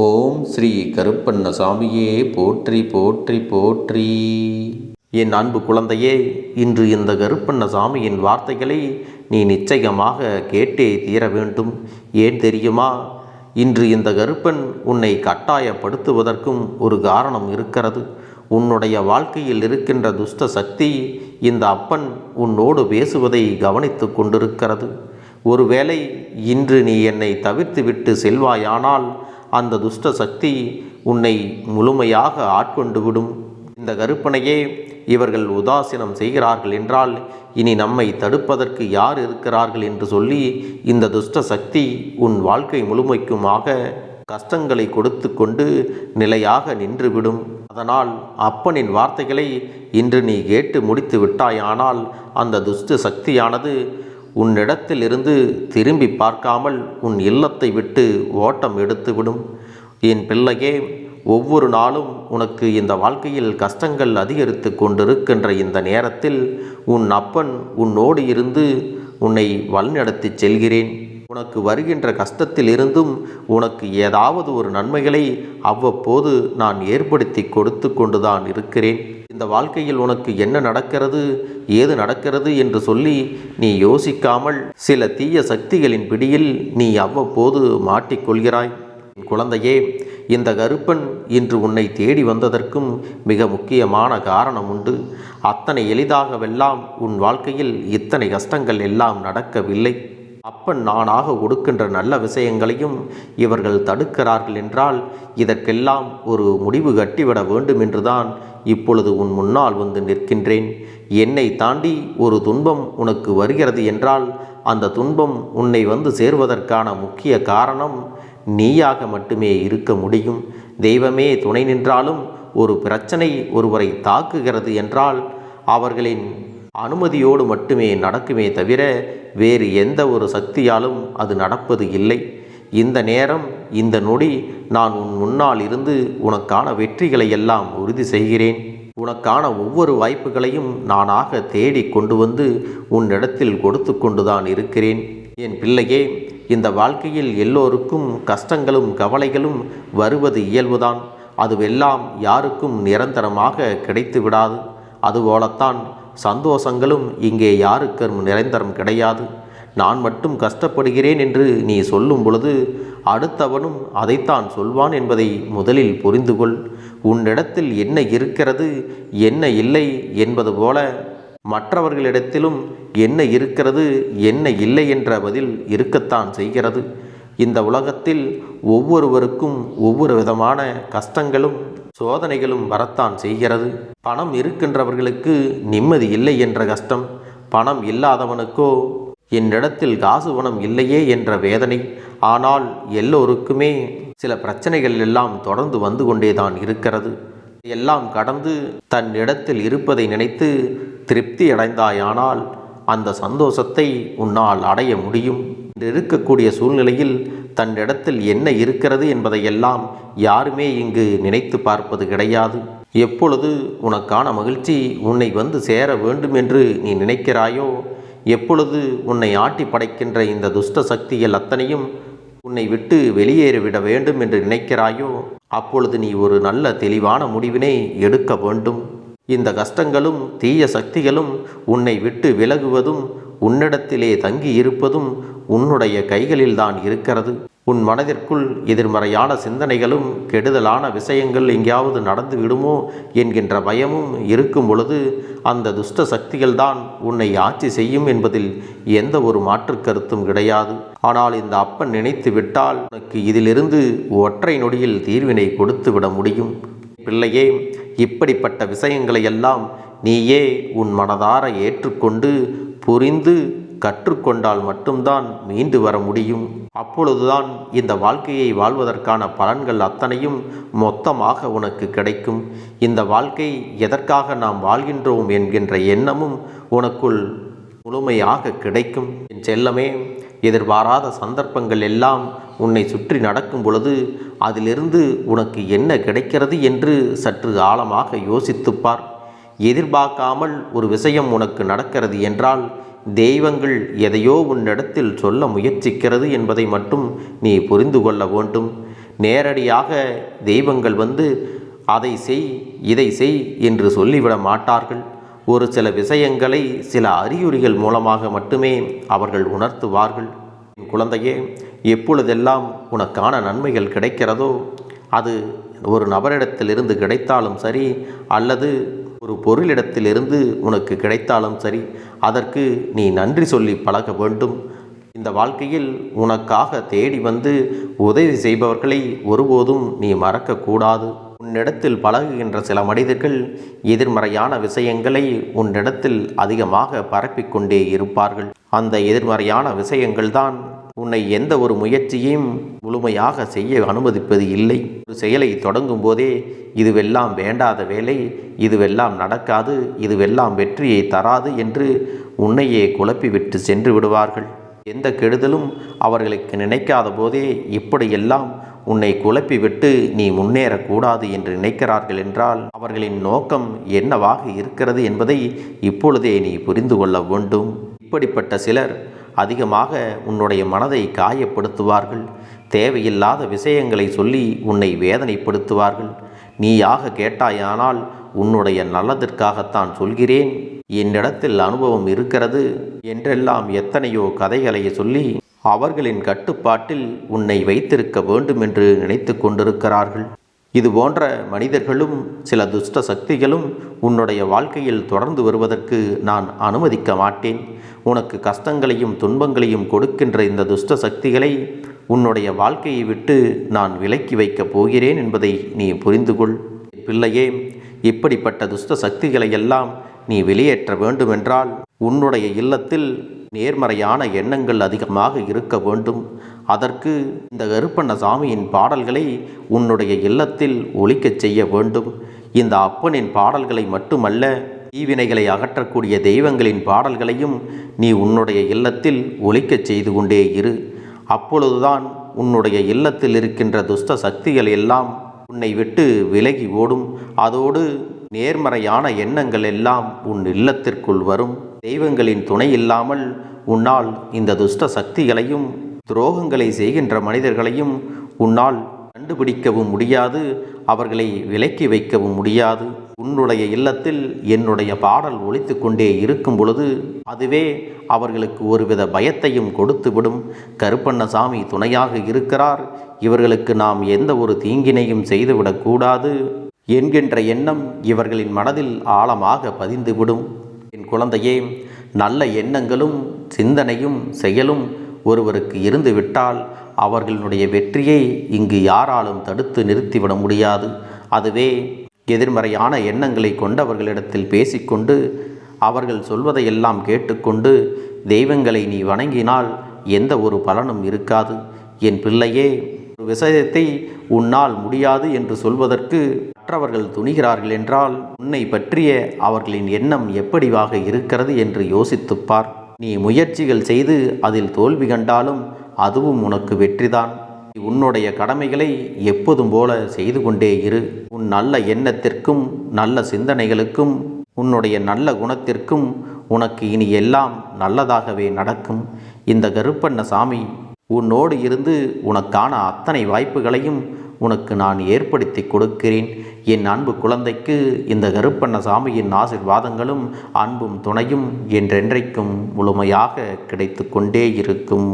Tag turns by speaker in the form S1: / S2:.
S1: ஓம் ஸ்ரீ கருப்பண்ண சாமியே போற்றி போற்றி போற்றி. என் அன்பு குழந்தையே இன்று இந்த கருப்பண்ண சாமியின் வார்த்தைகளை நீ நிச்சயமாக கேட்டே தீர வேண்டும். ஏன் தெரியுமா? இன்று இந்த கருப்பன் உன்னை கட்டாயப்படுத்துவதற்கும் ஒரு காரணம் இருக்கிறது. உன்னுடைய வாழ்க்கையில் இருக்கின்ற துஷ்ட சக்தி இந்த அப்பன் உன்னோடு பேசுவதை கவனித்து கொண்டிருக்கிறது. ஒருவேளை இன்று நீ என்னை தவிர்த்துவிட்டு செல்வாயானால் அந்த துஷ்ட சக்தி உன்னை முழுமையாக ஆட்கொண்டு விடும். இந்த கருப்பனையே இவர்கள் உதாசீனம் செய்கிறார்கள் என்றால் இனி நம்மை தடுப்பதற்கு யார் இருக்கிறார்கள் என்று சொல்லி இந்த துஷ்ட சக்தி உன் வாழ்க்கை முழுமைக்குமாக கஷ்டங்களை கொடுத்து கொண்டு நிலையாக நின்றுவிடும் அதனால் அப்பனின் வார்த்தைகளை இன்று நீ கேட்டு முடித்து விட்டாயானால் அந்த துஷ்ட சக்தியானது உன்னிடத்திலிருந்து திரும்பி பார்க்காமல் உன் இல்லத்தை விட்டு ஓட்டம் எடுத்துவிடும். என் பிள்ளையே ஒவ்வொரு நாளும் உனக்கு இந்த வாழ்க்கையில் கஷ்டங்கள் அதிகரித்து கொண்டிருக்கின்ற இந்த நேரத்தில் உன் அப்பன் உன்னோடு இருந்து உன்னை வழிநடத்தி செல்கிறேன். உனக்கு வருகின்ற கஷ்டத்தில் இருந்தும் உனக்கு ஏதாவது ஒரு நன்மைகளை அவ்வப்போது நான் ஏற்படுத்தி கொடுத்து கொண்டுதான் இருக்கிறேன். இந்த வாழ்க்கையில் உனக்கு என்ன நடக்கிறது ஏது நடக்கிறது என்று சொல்லி நீ யோசிக்காமல் சில தீய சக்திகளின் பிடியில் நீ அவ்வப்போது மாட்டிக்கொள்கிறாய் குழந்தையே இந்த கருப்பன் இன்று உன்னை தேடி வந்ததற்கும் மிக முக்கியமான காரணம் உண்டு அத்தனை எளிதாகவெல்லாம் உன் வாழ்க்கையில் இத்தனை கஷ்டங்கள் எல்லாம் நடக்கவில்லை. அப்பன் நானாக கொடுக்கின்ற நல்ல விஷயங்களையும் இவர்கள் தடுக்கிறார்கள் என்றால் இதற்கெல்லாம் ஒரு முடிவு கட்டிவிட வேண்டும் என்றுதான் இப்பொழுது உன் முன்னால் வந்து நிற்கின்றேன். என்னை தாண்டி ஒரு துன்பம் உனக்கு வருகிறது என்றால் அந்த துன்பம் உன்னை வந்து சேர்வதற்கான முக்கிய காரணம் நீயாக மட்டுமே இருக்க முடியும். தெய்வமே துணை நின்றாலும் ஒரு பிரச்சனை ஒருவரை தாக்குகிறது என்றால் அவர்களின் அனுமதியோடு மட்டுமே நடக்குமே தவிர வேறு எந்த ஒரு சக்தியாலும் அது நடப்பது இல்லை. இந்த நேரம் இந்த நொடி நான் உன் முன்னால் இருந்து உனக்கான வெற்றிகளை எல்லாம் உறுதி செய்கிறேன். உனக்கான ஒவ்வொரு வாய்ப்புகளையும் நானாக தேடி கொண்டு வந்து உன்னிடத்தில் கொடுத்து கொண்டுதான் இருக்கிறேன். என் பிள்ளையே இந்த வாழ்க்கையில் எல்லோருக்கும் கஷ்டங்களும் கவலைகளும் வருவது இயல்புதான். அதுவெல்லாம் யாருக்கும் நிரந்தரமாக கிடைத்து விடாது அதுபோலத்தான் சந்தோஷங்களும் இங்கே யாருக்கும் நிரந்தரம் கிடையாது. நான் மட்டும் கஷ்டப்படுகிறேன் என்று நீ சொல்லும் பொழுது அடுத்தவனும் அதைத்தான் சொல்வான் என்பதை முதலில் புரிந்து கொள் உன்னிடத்தில் என்ன இருக்கிறது என்ன இல்லை என்பது போல மற்றவர்களிடத்திலும் என்ன இருக்கிறது என்ன இல்லை என்ற பதில் இருக்கத்தான் செய்கிறது. இந்த உலகத்தில் ஒவ்வொருவருக்கும் ஒவ்வொரு விதமான கஷ்டங்களும் சோதனைகளும் வரத்தான் செய்கிறது. பணம் இருக்கின்றவர்களுக்கு நிம்மதி இல்லை என்ற கஷ்டம். பணம் இல்லாதவனுக்கோ என்னிடத்தில் காசு பணம் இல்லையே என்ற வேதனை. ஆனால் எல்லோருக்குமே சில பிரச்சனைகள் எல்லாம் தொடர்ந்து வந்து கொண்டேதான் இருக்கிறது. எல்லாம் கடந்து தன் இடத்தில் இருப்பதை நினைத்து திருப்தி அடைந்தாயானால் அந்த சந்தோஷத்தை உன்னால் அடைய முடியும். இருக்கக்கூடிய சூழ்நிலையில் தன் இடத்தில் என்ன இருக்கிறது என்பதையெல்லாம் யாருமே இங்கு நினைத்து பார்ப்பது கிடையாது. எப்பொழுது உனக்கான மகிழ்ச்சி உன்னை வந்து சேர வேண்டும் என்று நீ நினைக்கிறாயோ எப்பொழுது உன்னை ஆட்டி படைக்கின்ற இந்த துஷ்ட சக்திகள் அத்தனையும் உன்னை விட்டு வெளியேறிவிட வேண்டும் என்று நினைக்கிறாயோ அப்பொழுது நீ ஒரு நல்ல தெளிவான முடிவினை எடுக்க வேண்டும். இந்த கஷ்டங்களும் தீய சக்திகளும் உன்னை விட்டு விலகுவதும் உன்னிடத்திலே தங்கி இருப்பதும் உன்னுடைய கைகளில்தான் இருக்கிறது. உன் மனதிற்குள் எதிர்மறையான சிந்தனைகளும் கெடுதலான விஷயங்கள் எங்கேயாவது நடந்து விடுமோ என்கின்ற பயமும் இருக்கும் பொழுது அந்த துஷ்ட சக்திகள்தான் உன்னை ஆட்சி செய்யும் என்பதில் எந்த ஒரு மாற்று கருத்தும் கிடையாது. ஆனால் இந்த அப்பன் நினைத்து விட்டால் உனக்கு இதிலிருந்து ஒற்றை நொடியில் தீர்வினை கொடுத்து விட முடியும். பிள்ளையே இப்படிப்பட்ட விஷயங்களை எல்லாம் நீயே உன் மனதார ஏற்றுக்கொண்டு புரிந்து கற்றுக்கொண்டால் மட்டும்தான் மீண்டு வர முடியும். அப்பொழுதுதான் இந்த வாழ்க்கையை வாழ்வதற்கான பலன்கள் அத்தனையும் மொத்தமாக உனக்கு கிடைக்கும். இந்த வாழ்க்கை எதற்காக நாம் வாழ்கின்றோம் என்கின்ற எண்ணமும் உனக்குள் முழுமையாக கிடைக்கும். என் செல்லமே எதிர்பாராத சந்தர்ப்பங்கள் எல்லாம் உன்னை சுற்றி நடக்கும் பொழுது அதிலிருந்து உனக்கு என்ன கிடைக்கிறது என்று சற்று ஆழமாக யோசித்துப்பார் எதிர்பார்க்காமல் ஒரு விஷயம் உனக்கு நடக்கிறது என்றால் தெய்வங்கள் எதையோ உன்னிடத்தில் சொல்ல முயற்சிக்கிறது என்பதை மட்டும் நீ புரிந்து கொள்ள வேண்டும். நேரடியாக தெய்வங்கள் வந்து அதை செய் இதை செய் என்று சொல்லிவிட மாட்டார்கள். ஒரு சில விஷயங்களை சில அறிகுறிகள் மூலமாக மட்டுமே அவர்கள் உணர்த்துவார்கள். என் குழந்தையே எப்பொழுதெல்லாம் உனக்கான நன்மைகள் கிடைக்கிறதோ அது ஒரு நபரிடத்திலிருந்து கிடைத்தாலும் சரி அல்லது ஒரு பொருளிடத்திலிருந்து உனக்கு கிடைத்தாலும் சரி அதற்கு நீ நன்றி சொல்லி பழக வேண்டும். இந்த வாழ்க்கையில் உனக்காக தேடி வந்து உதவி செய்பவர்களை ஒருபோதும் நீ மறக்கக்கூடாது. உன்னிடத்தில் பழகுகின்ற சில மனிதர்கள் எதிர்மறையான விஷயங்களை உன்னிடத்தில் அதிகமாக பரப்பிக்கொண்டே இருப்பார்கள். அந்த எதிர்மறையான விஷயங்கள்தான் உன்னை எந்த ஒரு முயற்சியையும் முழுமையாக செய்ய அனுமதிப்பது இல்லை. ஒரு செயலை தொடங்கும் போதே இதுவெல்லாம் வேண்டாத வேலை இதுவெல்லாம் நடக்காது இதுவெல்லாம் வெற்றியை தராது என்று உன்னையே குழப்பிவிட்டு சென்று விடுவார்கள். எந்த கெடுதலும் அவர்களுக்கு நினைக்காத போதே இப்படியெல்லாம் உன்னை குழப்பிவிட்டு நீ முன்னேறக்கூடாது என்று நினைக்கிறார்கள் என்றால் அவர்களின் நோக்கம் என்னவாக இருக்கிறது என்பதை இப்பொழுதே நீ புரிந்து கொள்ள வேண்டும். இப்படிப்பட்ட சிலர் அதிகமாக உன்னுடைய மனதை காயப்படுத்துவார்கள். தேவையில்லாத விஷயங்களை சொல்லி உன்னை வேதனைப்படுத்துவார்கள். நீயாக கேட்டாயானால் உன்னுடைய நல்லதற்காகத்தான் சொல்கிறேன். என்னிடத்தில் அனுபவம் இருக்கிறது என்றெல்லாம் எத்தனையோ கதைகளை சொல்லி அவர்களின் கட்டுப்பாட்டில் உன்னை வைத்திருக்க வேண்டும் என்று நினைத்து கொண்டிருக்கிறார்கள். இது போன்ற மனிதர்களும் சில துஷ்ட சக்திகளும் உன்னுடைய வாழ்க்கையில் தொடர்ந்து வருவதற்கு நான் அனுமதிக்க மாட்டேன். உனக்கு கஷ்டங்களையும் துன்பங்களையும் கொடுக்கின்ற இந்த துஷ்ட சக்திகளை உன்னுடைய வாழ்க்கையை விட்டு நான் விலக்கி வைக்கப் போகிறேன் என்பதை நீ புரிந்து கொள். பிள்ளையே இப்படிப்பட்ட துஷ்ட சக்திகளை எல்லாம் நீ வெளியேற்ற வேண்டுமென்றால் உன்னுடைய இல்லத்தில் நேர்மறையான எண்ணங்கள் அதிகமாக இருக்க வேண்டும். அதற்கு இந்த கருப்பண்ண சாமியின் பாடல்களை உன்னுடைய இல்லத்தில் ஒழிக்கச் செய்ய வேண்டும். இந்த அப்பனின் பாடல்களை மட்டுமல்ல தீவினைகளை அகற்றக்கூடிய தெய்வங்களின் பாடல்களையும் நீ உன்னுடைய இல்லத்தில் ஒழிக்கச் செய்து கொண்டே இரு. அப்பொழுதுதான் உன்னுடைய இல்லத்தில் இருக்கின்ற துஷ்ட சக்திகள் எல்லாம் உன்னை விட்டு விலகி ஓடும். அதோடு நேர்மறையான எண்ணங்கள் எல்லாம் உன் இல்லத்திற்குள் வரும். தெய்வங்களின் துணை இல்லாமல் உன்னால் இந்த துஷ்ட சக்திகளையும் துரோகங்களை செய்கின்ற மனிதர்களையும் உன்னால் கண்டுபிடிக்கவும் முடியாது அவர்களை விலக்கி வைக்கவும் முடியாது. உன்னுடைய இல்லத்தில் என்னுடைய பாடல் ஒழித்து கொண்டே இருக்கும் பொழுது அதுவே அவர்களுக்கு ஒருவித பயத்தையும் கொடுத்துவிடும். கருப்பண்ணசாமி துணையாக இருக்கிறார். இவர்களுக்கு நாம் எந்த ஒரு தீங்கினையும் செய்துவிடக்கூடாது. என்கின்ற எண்ணம் இவர்களின் மனதில் ஆழமாக பதிந்துவிடும். குழந்தையே நல்ல எண்ணங்களும் சிந்தனையும் செயலும் ஒருவருக்கு இருந்துவிட்டால் அவர்களுடைய வெற்றியை இங்கு யாராலும் தடுத்து நிறுத்திவிட முடியாது. அதுவே எதிர்மறையான எண்ணங்களை கொண்டவர்களிடத்தில் பேசிக்கொண்டு அவர்கள் சொல்வதையெல்லாம் கேட்டுக்கொண்டு தெய்வங்களை நீ வணங்கினால் எந்த ஒரு பலனும் இருக்காது. என் பிள்ளையே ஒரு விஷயத்தை உன்னால் முடியாது என்று சொல்வதற்கு மற்றவர்கள் துணிகிறார்கள் என்றால் உன்னை பற்றிய அவர்களின் எண்ணம் எப்படிவாக இருக்கிறது என்று யோசித்துப்பார். நீ முயற்சிகள் செய்து அதில் தோல்வி கண்டாலும் அதுவும் உனக்கு வெற்றிதான். நீ உன்னுடைய கடமைகளை எப்போதும் போல செய்து கொண்டே இரு. உன் நல்ல எண்ணத்திற்கும் நல்ல சிந்தனைகளுக்கும் உன்னுடைய நல்ல குணத்திற்கும் உனக்கு இனி எல்லாம் நல்லதாகவே நடக்கும். இந்த கருப்பண்ண சாமி உன்னோடு இருந்து உனக்கான அத்தனை வாய்ப்புகளையும் உனக்கு நான் ஏற்படுத்தி கொடுக்கிறேன். என் அன்பு குழந்தைக்கு இந்த கருப்பண்ணசாமியின் ஆசிர்வாதங்களும் அன்பும் துணையும் என்றென்றைக்கும் முழுமையாக கிடைத்து கொண்டே இருக்கும்.